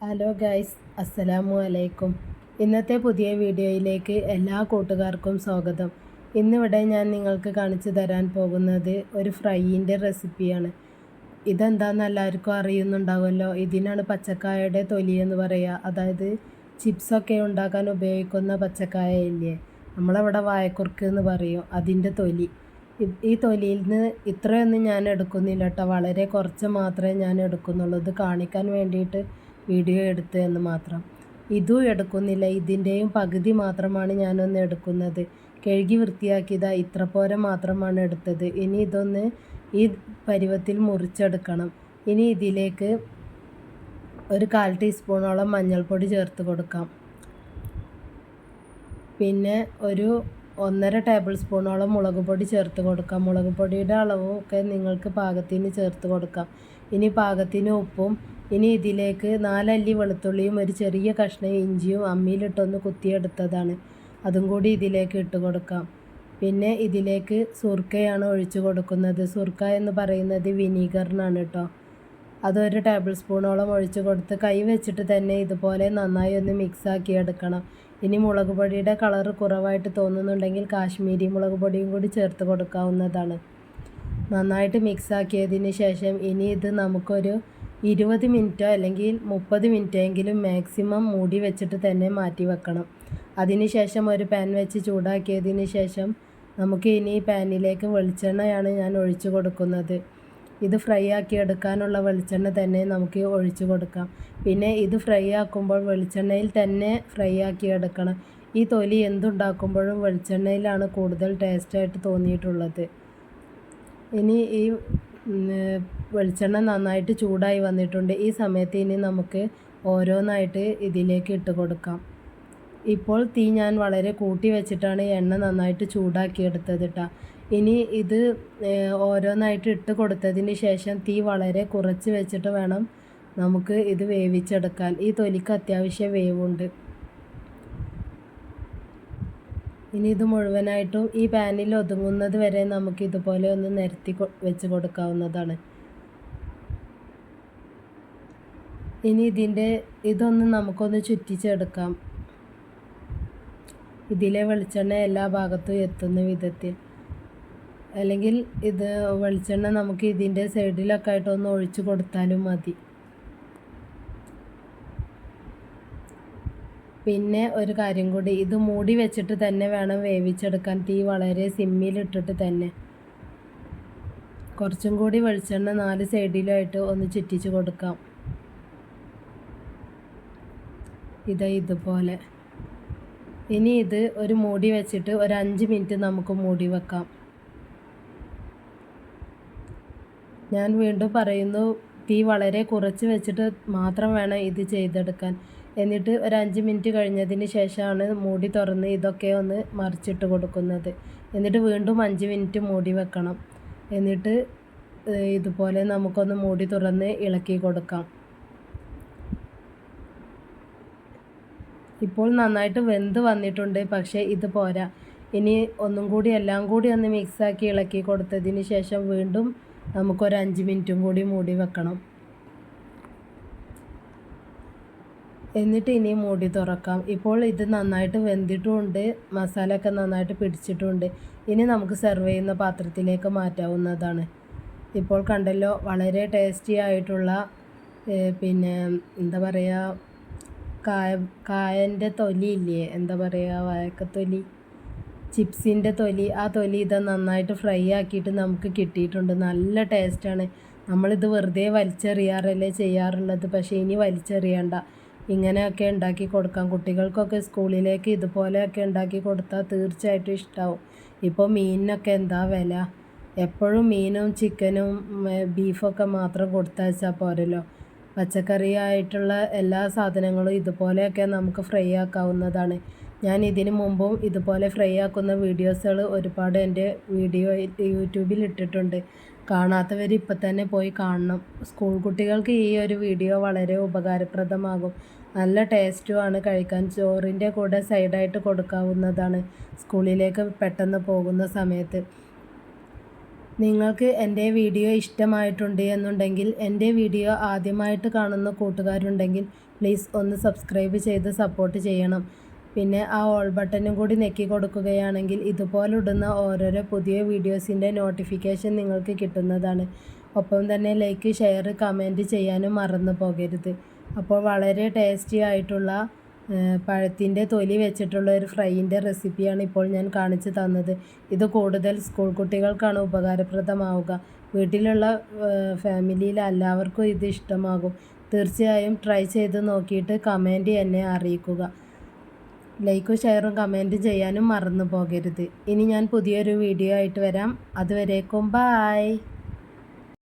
Hello guys അസ്സലാമു അലൈക്കും. ഇന്നത്തെ പുതിയ വീഡിയോയിലേക്ക് എല്ലാ കൂട്ടുകാർക്കും സ്വാഗതം. ഇന്നിവിടെ ഞാൻ നിങ്ങൾക്ക് കാണിച്ചു തരാൻ പോകുന്നത് ഒരു ഫ്രൈയിന്റെ റെസിപ്പിയാണ്. ഇതെന്താണെന്ന് എല്ലാവർക്കും അറിയുന്നുണ്ടാവുമല്ലോ ഇതിനാണ് പച്ചക്കായയുടെ തൊലി എന്ന് പറയുക അതായത് ചിപ്സൊക്കെ ഉണ്ടാക്കാൻ ഉപയോഗിക്കുന്ന പച്ചക്കായ ഇല്ലേ നമ്മളവിടെ വായക്കുറുക്ക് എന്ന് പറയും അതിന്റെ തൊലി. ഈ തൊലിയിൽ നിന്ന് ഇത്രയൊന്നും ഞാൻ എടുക്കുന്നില്ല കേട്ടോ. വളരെ കുറച്ച് മാത്രമേ ഞാൻ എടുക്കുന്നുള്ളൂ. ഇത് കാണിക്കാൻ വേണ്ടിയിട്ട് വീഡിയോ എടുത്ത് എന്ന് മാത്രം. ഇതും എടുക്കുന്നില്ല. ഇതിന്റെയും പകുതി മാത്രമാണ് ഞാനൊന്ന് എടുക്കുന്നത്. കഴുകി വൃത്തിയാക്കിയതാ ഇത്ര പോരെ മാത്രമാണ് എടുത്തത്. ഇനി ഇതൊന്ന് ഈ പരുവത്തിൽ മുറിച്ചെടുക്കണം. ഇനി ഇതിലേക്ക് ഒരു കാൽ ടീസ്പൂണോളം മഞ്ഞൾപ്പൊടി ചേർത്ത് കൊടുക്കാം. പിന്നെ ഒരു ഒന്നര ടേബിൾ സ്പൂണോളം മുളക് പൊടി ചേർത്ത് കൊടുക്കാം. മുളക് പൊടിയുടെ അളവും ഒക്കെ നിങ്ങൾക്ക് പാകത്തിന് ചേർത്ത് കൊടുക്കാം. ഇനി പാകത്തിന് ഉപ്പും ഇനി ഇതിലേക്ക് നാലല്ലി വെളുത്തുള്ളിയും ഒരു ചെറിയ കഷ്ണം ഇഞ്ചിയും അമ്മിയിലിട്ടൊന്ന് കുത്തിയെടുത്തതാണ്. അതും കൂടി ഇതിലേക്ക് ഇട്ട് കൊടുക്കാം. പിന്നെ ഇതിലേക്ക് സുർക്കയാണ് ഒഴിച്ചു കൊടുക്കുന്നത്. സുർക്ക എന്ന് പറയുന്നത് വിനീഗറിനാണ് കേട്ടോ അതൊരു ടേബിൾ സ്പൂണോളം ഒഴിച്ചു കൊടുത്ത് കൈ വെച്ചിട്ട് തന്നെ ഇതുപോലെ നന്നായി ഒന്ന് മിക്സാക്കി എടുക്കണം. ഇനി മുളക് പൊടിയുടെ കളർ കുറവായിട്ട് തോന്നുന്നുണ്ടെങ്കിൽ കാശ്മീരി മുളക് പൊടിയും കൂടി ചേർത്ത് കൊടുക്കാവുന്നതാണ്. നന്നായിട്ട് മിക്സാക്കിയതിന് ശേഷം ഇനി ഇത് നമുക്കൊരു ഇരുപത് മിനിറ്റോ അല്ലെങ്കിൽ മുപ്പത് മിനിറ്റെങ്കിലും മാക്സിമം മൂടി വെച്ചിട്ട് തന്നെ മാറ്റി വെക്കണം. അതിനുശേഷം ഒരു പാൻ വെച്ച് ചൂടാക്കിയതിന് ശേഷം നമുക്ക് ഇനി പാനിലേക്ക് വെളിച്ചെണ്ണയാണ് ഞാൻ ഒഴിച്ചു കൊടുക്കുന്നത്. ഇത് ഫ്രൈ ആക്കി എടുക്കാനുള്ള വെളിച്ചെണ്ണ തന്നെ നമുക്ക് ഒഴിച്ചു കൊടുക്കാം. പിന്നെ ഇത് ഫ്രൈ ആക്കുമ്പോൾ വെളിച്ചെണ്ണയിൽ തന്നെ ഫ്രൈ ആക്കി എടുക്കണം. ഈ തൊലി എന്തുണ്ടാക്കുമ്പോഴും വെളിച്ചെണ്ണയിലാണ് കൂടുതൽ ടേസ്റ്റായിട്ട് തോന്നിയിട്ടുള്ളത്. ഇനി ഈ വെളിച്ചെണ്ണ നന്നായിട്ട് ചൂടായി വന്നിട്ടുണ്ട്. ഈ സമയത്ത് ഇനി നമുക്ക് ഓരോന്നായിട്ട് ഇതിലേക്ക് ഇട്ട് കൊടുക്കാം. ഇപ്പോൾ തീ ഞാൻ വളരെ കൂട്ടി വെച്ചിട്ടാണ് എണ്ണ നന്നായിട്ട് ചൂടാക്കിയെടുത്തത് കേട്ടോ ഇനി ഇത് ഓരോന്നായിട്ട് ഇട്ട് കൊടുത്തതിന് ശേഷം തീ വളരെ കുറച്ച് വെച്ചിട്ട് വേണം നമുക്ക് ഇത് വേവിച്ചെടുക്കാൻ. ഈ തൊലിക്ക് അത്യാവശ്യം വേവുണ്ട്. ഇനി ഇത് മുഴുവനായിട്ടും ഈ പാനിൽ ഒതുങ്ങുന്നത് വരെ നമുക്ക് ഇതുപോലെ ഒന്ന് നിരത്തി വെച്ച് കൊടുക്കാവുന്നതാണ്. ഇനി ഇതിന്റെ ഇതൊന്ന് നമുക്കൊന്ന് ചുറ്റിച്ചെടുക്കാം. ഇതിലെ വെളിച്ചെണ്ണ എല്ലാ ഭാഗത്തും എത്തുന്ന വിധത്തിൽ. അല്ലെങ്കിൽ ഇത് വെളിച്ചെണ്ണ നമുക്ക് ഇതിന്റെ സൈഡിലൊക്കെ ആയിട്ടൊന്ന് ഒഴിച്ചു കൊടുത്താലും മതി. പിന്നെ ഒരു കാര്യം കൂടി. ഇത് മൂടി വെച്ചിട്ട് തന്നെ വേണം വേവിച്ചെടുക്കാൻ. തീ വളരെ സിമ്മിലിട്ടിട്ട് തന്നെ. കുറച്ചും കൂടി വെളിച്ചെണ്ണ നാല് സൈഡിലായിട്ട് ഒന്ന് ചുറ്റിച്ച് കൊടുക്കാം. ഇത് ഇതുപോലെ. ഇനി ഇത് ഒരു മൂടി വെച്ചിട്ട് ഒരു അഞ്ച് മിനിറ്റ് നമുക്ക് മൂടി വെക്കാം. ഞാൻ വീണ്ടും പറയുന്നു തീ വളരെ കുറച്ച് വെച്ചിട്ട് മാത്രം വേണം ഇത് ചെയ്തെടുക്കാൻ. എന്നിട്ട് ഒരു അഞ്ച് മിനിറ്റ് കഴിഞ്ഞതിന് ശേഷമാണ് മൂടി തുറന്ന് ഇതൊക്കെ ഒന്ന് മറിച്ചിട്ട് കൊടുക്കുന്നത്. എന്നിട്ട് വീണ്ടും അഞ്ച് മിനിറ്റ് മൂടി വെക്കണം. എന്നിട്ട് ഇതുപോലെ നമുക്കൊന്ന് മൂടി തുറന്ന് ഇളക്കി കൊടുക്കാം. ഇപ്പോൾ നന്നായിട്ട് വെന്ത് വന്നിട്ടുണ്ട് പക്ഷേ ഇത് പോരാ. ഇനി ഒന്നും കൂടി എല്ലാം കൂടി ഒന്ന് മിക്സാക്കി ഇളക്കി കൊടുത്തതിന് ശേഷം വീണ്ടും നമുക്കൊരു അഞ്ച് മിനിറ്റും കൂടി മൂടി വെക്കണം. എന്നിട്ട് ഇനി മൂടി തുറക്കാം. ഇപ്പോൾ ഇത് നന്നായിട്ട് വെന്തിട്ടുമുണ്ട് മസാലയൊക്കെ നന്നായിട്ട് പിടിച്ചിട്ടുണ്ട്. ഇനി നമുക്ക് സെർവ് ചെയ്യുന്ന പാത്രത്തിലേക്ക് മാറ്റാവുന്നതാണ്. ഇപ്പോൾ കണ്ടല്ലോ വളരെ ടേസ്റ്റി ആയിട്ടുള്ള പിന്നെ എന്താ പറയുക കായ കായന്റെ തൊലി ഇല്ലേ? എന്താ പറയുക വഴക്കത്തൊലി ചിപ്സിന്റെ തൊലി. ആ തൊലി ഇത് നന്നായിട്ട് ഫ്രൈ ആക്കിയിട്ട് നമുക്ക് കിട്ടിയിട്ടുണ്ട്. നല്ല ടേസ്റ്റാണ് നമ്മളിത് വെറുതെ വലിച്ചെറിയാറല്ലേ ചെയ്യാറുള്ളത്? പക്ഷേ ഇനി വലിച്ചെറിയണ്ട. ഇങ്ങനെയൊക്കെ ഉണ്ടാക്കി കൊടുക്കാം. കുട്ടികൾക്കൊക്കെ സ്കൂളിലേക്ക് ഇതുപോലെയൊക്കെ ഉണ്ടാക്കി കൊടുത്താൽ തീർച്ചയായിട്ടും ഇഷ്ടമാവും ഇപ്പോൾ മീനിനൊക്കെ എന്താ വില? എപ്പോഴും മീനും ചിക്കനും ബീഫൊക്കെ മാത്രം കൊടുത്തയച്ചാൽ പോരല്ലോ. പച്ചക്കറിയായിട്ടുള്ള എല്ലാ സാധനങ്ങളും ഇതുപോലെയൊക്കെ നമുക്ക് ഫ്രൈ ആക്കാവുന്നതാണ്. ഞാൻ ഇതിനു മുമ്പും ഇതുപോലെ ഫ്രൈ ആക്കുന്ന വീഡിയോസുകൾ ഒരുപാട് എന്റെ വീഡിയോ യൂട്യൂബിൽ ഇട്ടിട്ടുണ്ട്. കാണാത്തവർ ഇപ്പം തന്നെ പോയി കാണണം. സ്കൂൾ കുട്ടികൾക്ക് ഈ ഒരു വീഡിയോ വളരെ ഉപകാരപ്രദമാകും. നല്ല ടേസ്റ്റുമാണ് കഴിക്കാൻ. ചോറിന്റെ കൂടെ സൈഡായിട്ട് കൊടുക്കാവുന്നതാണ് സ്കൂളിലേക്ക് പെട്ടെന്ന് പോകുന്ന സമയത്ത്. നിങ്ങൾക്ക് എന്റെ വീഡിയോ ഇഷ്ടമായിട്ടുണ്ട് എന്നുണ്ടെങ്കിൽ എന്റെ വീഡിയോ ആദ്യമായിട്ട് കാണുന്ന കൂട്ടുകാരുണ്ടെങ്കിൽ പ്ലീസ് ഒന്ന് സബ്സ്ക്രൈബ് ചെയ്ത് സപ്പോർട്ട് ചെയ്യണം. പിന്നെ ആ ഓൾ ബട്ടനും കൂടി നെക്കി കൊടുക്കുകയാണെങ്കിൽ ഇതുപോലെ ഇടുന്ന ഓരോരോ പുതിയ വീഡിയോസിന്റെ നോട്ടിഫിക്കേഷൻ നിങ്ങൾക്ക് കിട്ടുന്നതാണ്. ഒപ്പം തന്നെ ലൈക്ക് ഷെയർ കമന്റ് ചെയ്യാനും മറന്നു പോകരുത്. അപ്പോൾ വളരെ ടേസ്റ്റി ആയിട്ടുള്ള പഴത്തിന്റെ തൊലി വെച്ചിട്ടുള്ള ഒരു ഫ്രൈയിന്റെ റെസിപ്പിയാണ് ഇപ്പോൾ ഞാൻ കാണിച്ചു തന്നത്. ഇത് കൂടുതൽ സ്കൂൾ കുട്ടികൾക്കാണ് ഉപകാരപ്രദമാവുക. വീട്ടിലുള്ള ഫാമിലിയിൽ എല്ലാവർക്കും ഇത് ഇഷ്ടമാകും. തീർച്ചയായും ട്രൈ ചെയ്ത് നോക്കിയിട്ട് കമന്റ് എന്നെ അറിയിക്കുക. ലൈക്കും ഷെയറും കമന്റ് ചെയ്യാനും മറന്നു പോകരുത്. ഇനി ഞാൻ പുതിയൊരു വീഡിയോ ആയിട്ട് വരാം. അതുവരേക്കും ബായ്.